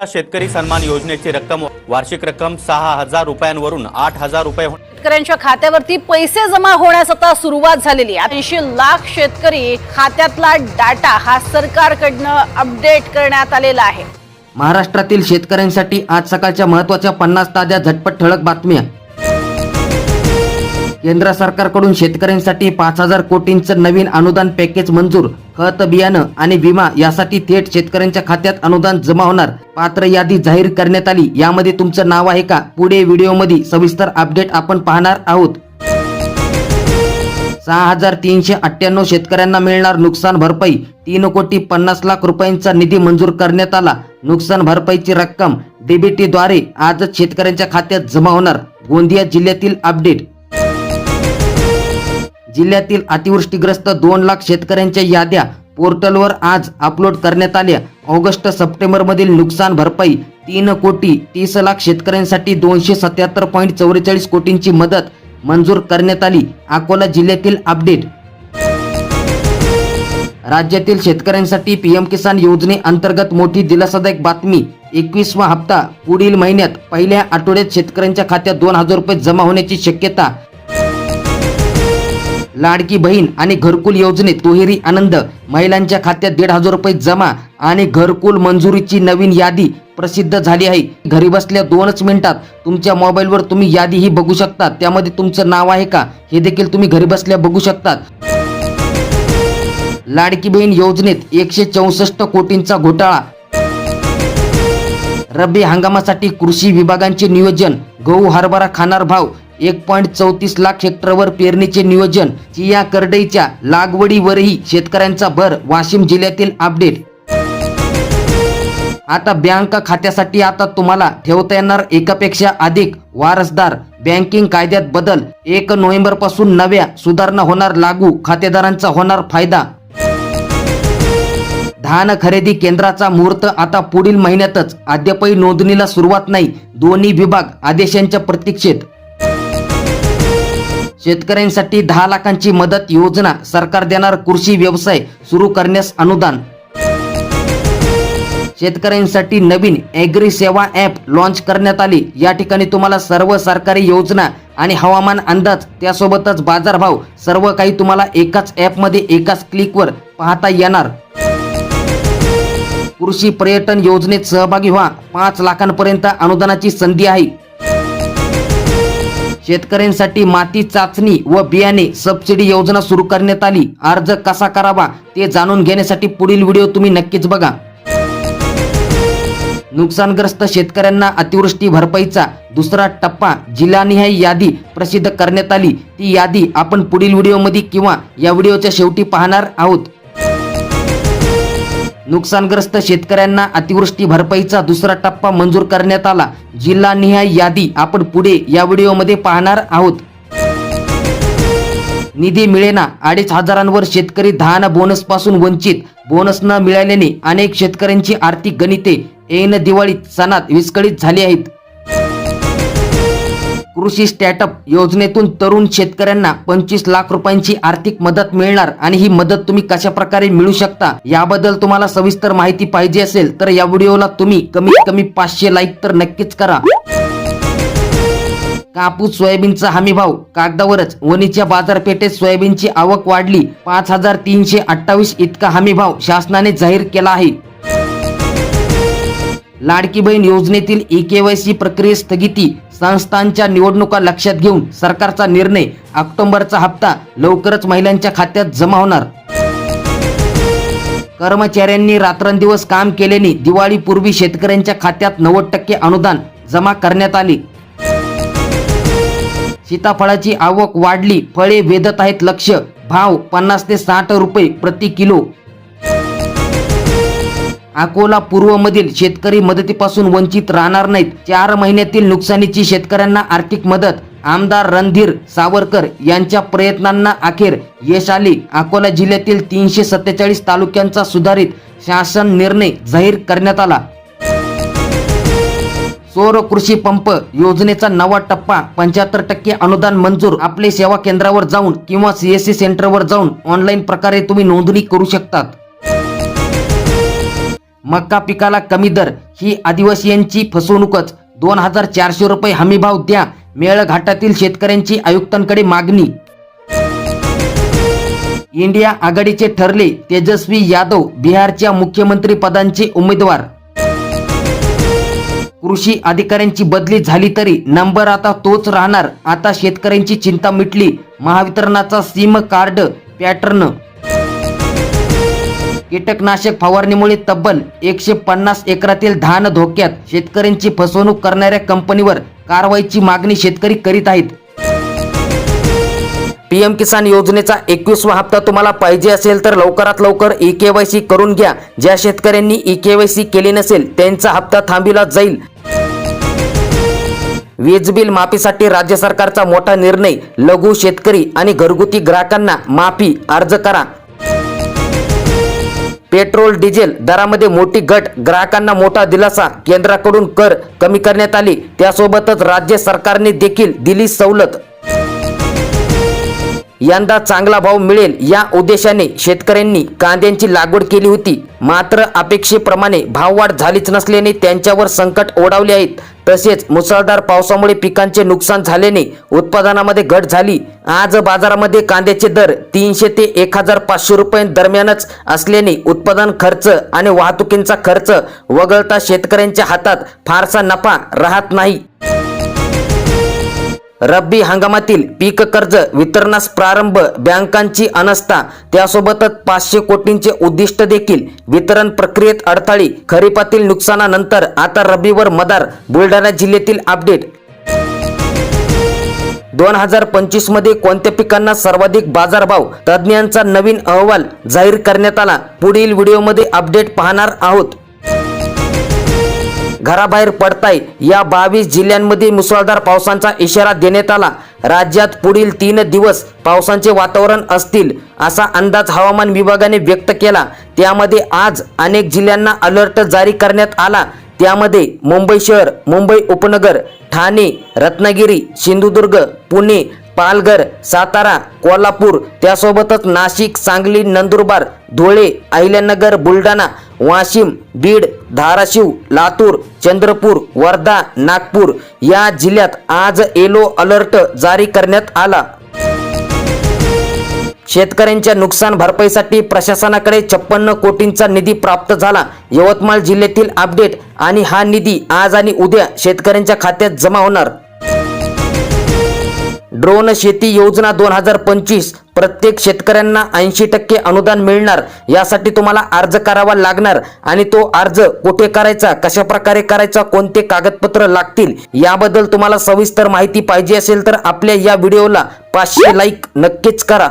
शेतकरी सन्मान योजनेची रक्कम वार्षिक रक्कम सहा हजार रुपयांवरून आठ हजार रुपये शेतकऱ्यांच्या खात्यावरती पैसे जमा होण्यास आता सुरुवात झालेली आहे. ऐंशी लाख शेतकरी खात्यातला डाटा हा सरकारकडनं अपडेट करण्यात आलेला आहे. महाराष्ट्रातील शेतकऱ्यांसाठी आज सकाळच्या महत्त्वाच्या पन्नास ताज्या झटपट ठळक बातम्या. केंद्र सरकारकडून शेतकऱ्यांसाठी पाच हजार कोटींचं नवीन अनुदान पॅकेज मंजूर. खत बियाणं आणि विमा यासाठी थेट शेतकऱ्यांच्या खात्यात अनुदान जमा होणार. पात्र यादी जाहीर करण्यात आली. यामध्ये तुमचं नाव आहे का? पुढे व्हिडिओमध्ये सविस्तर अपडेट आपण पाहणार आहोत. सहा हजार तीनशे अठ्ठ्याण्णव शेतकऱ्यांना मिळणार नुकसान भरपाई. तीन कोटी पन्नास लाख रुपयांचा निधी मंजूर करण्यात आला. नुकसान भरपाईची रक्कम डीबीटीद्वारे आजच शेतकऱ्यांच्या खात्यात जमा होणार. गोंदिया जिल्ह्यातील अपडेट. जिल्ह्यातील अतिवृष्टीग्रस्त दोन लाख शेतकऱ्यांच्या याद्या पोर्टलवर आज अपलोड करण्यात आल्या. ऑगस्ट सप्टेंबर मधील नुकसान भरपाई तीन कोटी तीस लाख शेतकऱ्यांसाठी दोनशे सत्याहत्तर पॉईंट चौवेचाळीस कोटींची मदत मंजूर करण्यात आली. अकोला जिल्ह्यातील अपडेट. राज्यातील शेतकऱ्यांसाठी पीएम किसान योजनेअंतर्गत मोठी दिलासादायक बातमी. एकवीसवा हप्ता पुढील महिन्यात पहिल्या आठवड्यात शेतकऱ्यांच्या खात्यात दोन हजार रुपये जमा होण्याची शक्यता लाडकी बहीण आणि घरकुल योजनेत दुहेरी आनंद महिलांच्या खात्यात दीड हजार रुपये जमा आणि घरकुल मंजुरीची नवीन यादी प्रसिद्ध झाली आहे. घरी बसल्या दोनच मिनिटात तुमच्या मोबाईलवर तुम्ही यादीही बघू शकता त्यामध्ये तुमचं नाव आहे का? हे देखील तुम्ही घरी बसल्या बघू शकतात. लाडकी बहीण योजनेत एकशे चौसष्ट कोटींचा घोटाळा. रब्बी हंगामासाठी कृषी विभागांचे नियोजन गहू हरभरा खाणार भाव एक पॉईंट चौतीस लाख हेक्टरवर पेरणीचे नियोजन. चिया करडईच्या लागवडीवरही शेतकऱ्यांचा भर वाशिम जिल्ह्यातील अपडेट आता बँक खात्यासाठी आता तुम्हाला ठेवता येणार एकापेक्षा अधिक वारसदार बँकिंग कायद्यात बदल. एक नोव्हेंबरपासून नव्या सुधारणा होणार लागू खातेदारांचा होणार फायदा. धान खरेदी केंद्राचा मुहूर्त आता पुढील महिन्यातच. अद्यापही नोंदणीला सुरुवात नाही. दोन्ही विभाग आदेशांच्या प्रतीक्षेत. शेतकऱ्यांसाठी दहा लाखांची मदत योजना सरकार देणार कृषी व्यवसाय सुरू करण्यास अनुदान. शेतकऱ्यांसाठी नवीन ॲग्री सेवा ॲप लॉन्च करण्यात आली. या ठिकाणी तुम्हाला सर्व सरकारी योजना आणि हवामान अंदाज त्यासोबतच बाजारभाव सर्व काही तुम्हाला एकाच ॲपमध्ये एकाच क्लिकवर पाहता येणार. कृषी पर्यटन योजनेत सहभागी व्हा. पाच लाखांपर्यंत अनुदानाची संधी आहे. शेतकऱ्यांसाठी माती चाचणी व बियाणे सबसिडी योजना सुरू करण्यात आली. अर्ज कसा करावा ते जाणून घेण्यासाठी पुढील व्हिडिओ तुम्ही नक्कीच बघा. नुकसानग्रस्त शेतकऱ्यांना अतिवृष्टी भरपाईचा दुसरा टप्पा जिल्हानिहाय यादी प्रसिद्ध करण्यात आली. ती यादी आपण पुढील व्हिडिओमध्ये किंवा या व्हिडिओच्या शेवटी पाहणार आहोत. नुकसानग्रस्त शेतकऱ्यांना अतिवृष्टी भरपाईचा दुसरा टप्पा मंजूर करण्यात आला. जिल्हानिहाय यादी आपण पुढे या व्हिडिओमध्ये पाहणार आहोत. निधी मिळेना अडीच हजारांवर शेतकरी धान बोनसपासून वंचित. बोनस न मिळाल्याने अनेक शेतकऱ्यांची आर्थिक गणिते ऐन दिवाळीत सणात विस्कळीत झाली आहेत. कृषी स्टार्टअप योजनेतून तरुण शेतकऱ्यांना पंचवीस लाख रुपयांची आर्थिक मदत मिळणार आणि ही मदत तुम्ही कशा प्रकारे मिळू शकता याबद्दल तुम्हाला सविस्तर माहिती पाहिजे असेल तर या व्हिडिओला तुम्ही कमीत कमी पाचशे लाईक तर नक्कीच करा. कापूस सोयाबीनचा हमी भाव कागदावरच. वणीच्या बाजारपेठेत सोयाबीनची आवक वाढली. पाच हजार तीनशे अठ्ठावीस इतका हमी भाव शासनाने जाहीर केला आहे. लाडकी बहीण योजनेतील ई केवायसी प्रक्रिये स्थगिती संस्थांच्या निवडणुका लक्षात घेऊन सरकारचा निर्णय ऑक्टोबरचा हप्ता लवकरच महिलांच्या खात्यात जमा होणार. कर्मचाऱ्यांनी रात्रंदिवस काम केल्याने दिवाळीपूर्वी शेतकऱ्यांच्या खात्यात नव्वद टक्के अनुदान जमा करण्यात आले. सीताफळाची आवक वाढली फळे वेधत आहेत लक्ष भाव पन्नास ते साठ रुपये प्रति किलो अकोला पूर्वमधील शेतकरी मदतीपासून वंचित राहणार नाहीत. चार महिन्यातील नुकसानीची शेतकऱ्यांना आर्थिक मदत आमदार रणधीर सावरकर यांच्या प्रयत्नांना अखेर यश आली. अकोला जिल्ह्यातील तीनशे सत्तेचाळीस तालुक्यांचा सुधारित शासन निर्णय जाहीर करण्यात आला. सौर कृषी पंप योजनेचा नवा टप्पा पंच्याहत्तर टक्के अनुदान मंजूर. आपले सेवा केंद्रावर जाऊन किंवा सीएससी सेंटरवर जाऊन ऑनलाईन प्रकारे तुम्ही नोंदणी करू शकतात. मक्का पिकाला कमी दर ही आदिवासीयांची फसवणूकच. दोन हजार चारशे रुपये हमीभाव द्या. मेळघाटातील शेतकऱ्यांची आयुक्तांकडे मागणी. इंडिया आघाडीचे ठरले तेजस्वी यादव बिहारच्या मुख्यमंत्री पदांचे उमेदवार. कृषी अधिकाऱ्यांची बदली झाली तरी नंबर आता तोच राहणार. आता शेतकऱ्यांची चिंता मिटली. महावितरणाचा सिम कार्ड पॅटर्न कीटकनाशक फवारणीमुळे तब्बल एकशे पन्नास एकरातील धान धोक्यात शेतकऱ्यांची फसवणूक करणाऱ्या कंपनीवर कारवाईची मागणी शेतकरी करीत आहेत. पीएम किसान योजनेचा एकवीसवा हप्ता तुम्हाला पाहिजे असेल तर लवकरात लवकर ई के वाय सी करून घ्या. ज्या शेतकऱ्यांनी ई के वाय सी केली नसेल त्यांचा हप्ता थांबविला जाईल. वीज बिल माफीसाठी राज्य सरकारचा मोठा निर्णय. लघु शेतकरी आणि घरगुती ग्राहकांना माफी अर्ज करा. पेट्रोल डिझेल दरामध्ये मोठी घट ग्राहकांना मोठा दिलासा केंद्राकडून कर कमी करण्यात आली. त्यासोबतच राज्य सरकारने देखील दिली सवलत. यंदा चांगला भाव मिळेल या उद्देशाने शेतकऱ्यांनी कांद्यांची लागवड केली होती. मात्र अपेक्षेप्रमाणे भाववाढ झालीच नसल्याने त्यांच्यावर संकट ओढावले आहेत. तसेच मुसळधार पावसामुळे पिकांचे नुकसान झाल्याने उत्पादनामध्ये घट झाली. आज बाजारामध्ये कांद्याचे दर तीनशे ते एक हजार पाचशे रुपये दरम्यानच असल्याने उत्पादन खर्च आणि वाहतुकींचा खर्च वगळता शेतकऱ्यांच्या हातात फारसा नफा राहत नाही. रब्बी हंगामातील पीक कर्ज वितरणास प्रारंभ बँकांची अनस्था. त्यासोबतच पाचशे कोटींचे उद्दिष्ट देखील. वितरण प्रक्रियेत अडथळे खरीपातील नुकसानानंतर आता रब्बीवर मदार बुलढाणा जिल्ह्यातील अपडेट. दोन हजार पंचवीसमध्ये कोणत्या पिकांना सर्वाधिक बाजारभाव? तज्ज्ञांचा नवीन अहवाल जाहीर करण्यात आला. पुढील व्हिडिओमध्ये अपडेट पाहणार आहोत. घराबाहेर पडताय. या बावीस जिल्ह्यांमध्ये मुसळधार पावसाचा इशारा देण्यात आला. राज्यात पुढील तीन दिवस पावसाचे वातावरण असतील असा अंदाज हवामान विभागाने व्यक्त केला. त्यामध्ये आज अनेक जिल्ह्यांना अलर्ट जारी करण्यात आला. त्यामध्ये मुंबई शहर मुंबई उपनगर ठाणे रत्नागिरी सिंधुदुर्ग पुणे पालघर सातारा कोल्हापूर त्यासोबतच नाशिक सांगली नंदुरबार धुळे अहिल्यानगर बुलढाणा वाशिम बीड धाराशिव लातूर चंद्रपूर वर्धा नागपूर या जिल्ह्यात आज येलो अलर्ट जारी करण्यात आला. शेतकऱ्यांच्या नुकसान भरपाईसाठी प्रशासनाकडे छप्पन्न कोटींचा निधी प्राप्त झाला. यवतमाळ जिल्ह्यातील अपडेट आणि हा निधी आज आणि उद्या शेतकऱ्यांच्या खात्यात जमा होणार. ड्रोन शेती योजना दोन हजार पंचवीस प्रत्येक शेतकऱ्यांना ऐंशी टक्के अनुदान मिळणार. यासाठी तुम्हाला अर्ज करावा लागणार आणि तो अर्ज कुठे करायचा कशा प्रकारे करायचा कोणते कागदपत्र लागतील याबद्दल तुम्हाला सविस्तर माहिती पाहिजे असेल तर आपल्या या व्हिडिओला पाचशे लाईक नक्कीच करा.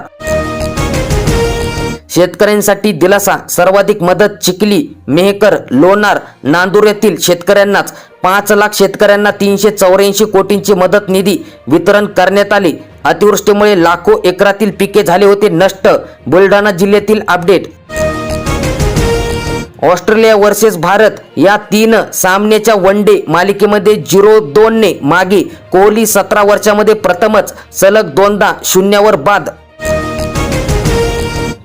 शेतकऱ्यांसाठी दिलासा सर्वाधिक मदत चिखली मेहकर लोणार नांदूर येथील शेतकऱ्यांनाच. पाच लाख शेतकऱ्यांना तीनशे चौऱ्याऐंशी कोटींची मदत निधी वितरण करण्यात आले. अतिवृष्टीमुळे लाखो एकरातील पिके झाले होते नष्ट बुलढाणा जिल्ह्यातील अपडेट. ऑस्ट्रेलिया वर्सेस भारत या तीन सामन्याच्या वन डे मालिकेमध्ये झिरो दोनने मागे कोहली सतरा वर्षामध्ये प्रथमच सलग दोनदा शून्यावर बाद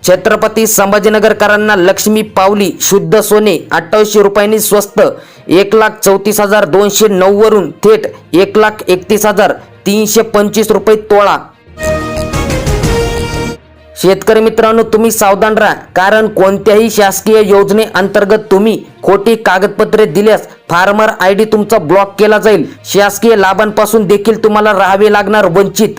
छत्रपती संभाजीनगरकरांना लक्ष्मी पावली शुद्ध सोने अठ्ठावीसशे रुपयांनी स्वस्त एक लाख चौतीस हजार दोनशे नऊ वरून थेट एक लाख एकतीस हजार तीनशे पंचवीस रुपये तोळा. शेतकरी मित्रांनो तुम्ही सावधान राहा कारण कोणत्याही शासकीय योजने अंतर्गत तुम्ही खोटी कागदपत्रे दिल्यास फार्मर आय डी तुमचा ब्लॉक केला जाईल. शासकीय लाभांपासून देखील तुम्हाला राहावे लागणार वंचित.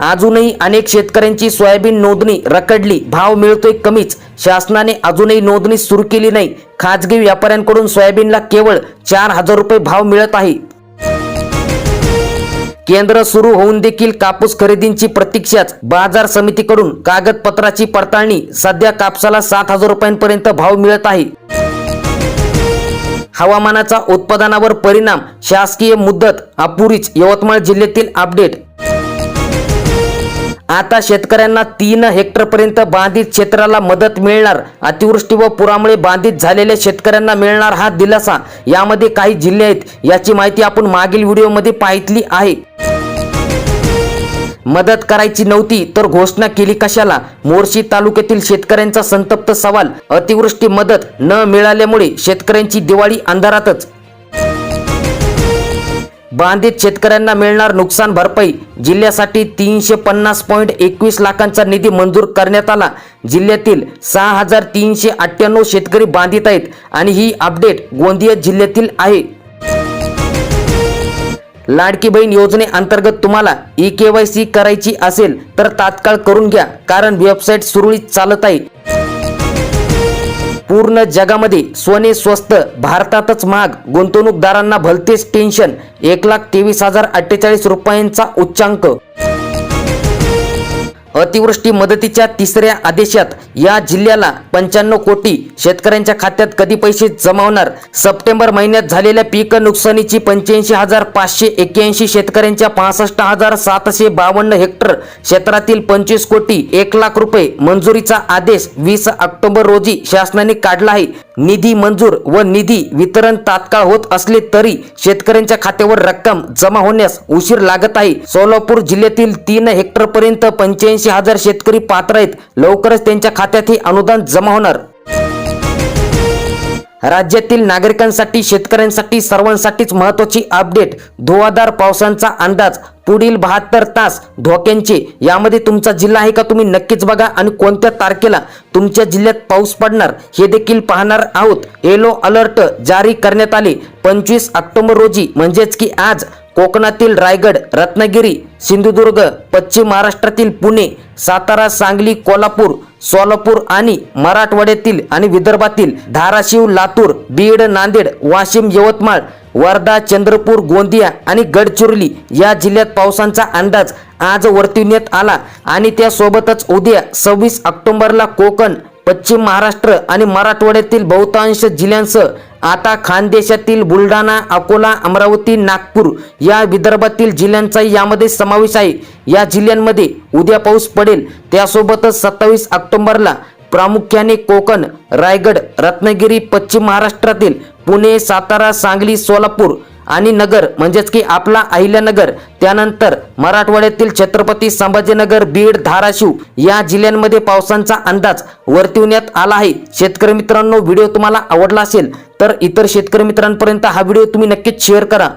अजूनही अनेक शेतकऱ्यांची सोयाबीन नोंदणी रखडली. भाव मिळतोय कमीच. शासनाने अजूनही नोंदणी सुरू केली नाही. खाजगी व्यापाऱ्यांकडून सोयाबीनला केवळ चार हजार रुपये भाव मिळत आहे केंद्र सुरू होऊन देखील कापूस खरेदींची प्रतीक्षाच. बाजार समितीकडून कागदपत्राची पडताळणी. सध्या कापसाला सात हजार रुपयांपर्यंत भाव मिळत आहे. हवामानाचा उत्पादनावर परिणाम. शासकीय मुदत अपुरीच. यवतमाळ जिल्ह्यातील अपडेट आता शेतकऱ्यांना तीन हेक्टरपर्यंत बाधित क्षेत्राला मदत मिळणार. अतिवृष्टी व पुरामुळे बाधित झालेल्या शेतकऱ्यांना मिळणार हा दिलासा यामध्ये काही जिल्हे आहेत. याची माहिती आपण मागील व्हिडिओमध्ये पाहितली आहे. मदत करायची नव्हती तर घोषणा केली कशाला? मोर्शी तालुक्यातील शेतकऱ्यांचा संतप्त सवाल. अतिवृष्टी मदत न मिळाल्यामुळे शेतकऱ्यांची दिवाळी अंधारातच. बांधित शेतकऱ्यांना मिळणार नुकसान भरपाई. जिल्ह्यासाठी तीनशे पन्नास पॉईंट एकवीस लाखांचा निधी मंजूर करण्यात आला. जिल्ह्यातील सहा हजार तीनशे अठ्ठ्याण्णव शेतकरी बांधित आहेत आणि ही अपडेट गोंदिया जिल्ह्यातील आहे. लाडकी बहीण योजनेअंतर्गत तुम्हाला ई के वाय सी करायची असेल तर तात्काळ करून घ्या कारण वेबसाईट सुरळीत चालत आहे. पूर्ण जगामध्ये सोने स्वस्त भारतातच महाग गुंतवणूकदारांना भलतेच टेन्शन एक लाख तेवीस हजार अठ्ठेचाळीस रुपयांचा उच्चांक. अतिवृष्टी मदतीच्या तिसऱ्या आदेशात या जिल्ह्याला पंच्याण्णव कोटी शेतकऱ्यांच्या खात्यात कधी पैसे जमा होणार? सप्टेंबर महिन्यात झालेल्या पीक नुकसानीची पंच्याऐंशी हजार पाचशे एक्क्याऐंशी शेतकऱ्यांच्या पासष्ट हजार सातशे बावन्न हेक्टर क्षेत्रातील पंचवीस कोटी एक लाख रुपये मंजुरीचा आदेश वीस ऑक्टोबर रोजी शासनाने काढला आहे. निधी मंजूर व निधी वितरण तात्काळ होत असले तरी शेतकऱ्यांच्या खात्यावर रक्कम जमा होण्यास उशीर लागत आहे. सोलापूर जिल्ह्यातील तीन हेक्टर पर्यंत पंच्याऐंशी हजार शेतकरी पात्र आहेत. लवकरच त्यांच्या खात्यात हे अनुदान जमा होणार. राज्यातील नागरिकांसाठी शेतकऱ्यांसाठी सर्वांसाठीच महत्वाची अपडेट धुवाधार पावसांचा अंदाज पुढील बहात्तर तास धोक्यांचे. यामध्ये तुमचा जिल्हा आहे का तुम्ही नक्कीच बघा आणि कोणत्या तारखेला तुमच्या जिल्ह्यात पाऊस पडणार हे देखील पाहणार आहोत. येलो अलर्ट जारी करण्यात आले. पंचवीस ऑक्टोबर रोजी म्हणजेच की आज कोकणातील रायगड रत्नागिरी सिंधुदुर्ग पश्चिम महाराष्ट्रातील पुणे सातारा सांगली कोल्हापूर सोलापूर आणि मराठवाड्यातील आणि विदर्भातील धाराशिव लातूर बीड नांदेड वाशिम यवतमाळ वर्धा चंद्रपूर गोंदिया आणि गडचिरोली या जिल्ह्यात पावसांचा अंदाज आज वर्तविण्यात आला आणि त्यासोबतच उद्या सव्वीस ऑक्टोबरला कोकण पश्चिम महाराष्ट्र आणि मराठवाड्यातील बहुतांश जिल्ह्यांसह आता खानदेशातील बुलढाणा अकोला अमरावती नागपूर या विदर्भातील जिल्ह्यांचा यामध्ये समावेश आहे. या जिल्ह्यांमध्ये उद्या पाऊस पडेल. त्यासोबतच सत्तावीस ऑक्टोंबरला प्रामुख्याने कोकण रायगड रत्नागिरी पश्चिम महाराष्ट्रातील पुणे सातारा सांगली सोलापूर आणि नगर म्हणजेच की आपला अहिल्यानगर त्यानंतर मराठवाड्यातील छत्रपती संभाजीनगर बीड धाराशिव या जिल्ह्यांमध्ये पावसांचा अंदाज वर्तविण्यात आला आहे. शेतकरी मित्रांनो व्हिडिओ तुम्हाला आवडला असेल तर इतर शेतकरी मित्रांपर्यंत हा व्हिडिओ तुम्ही नक्कीच शेअर करा.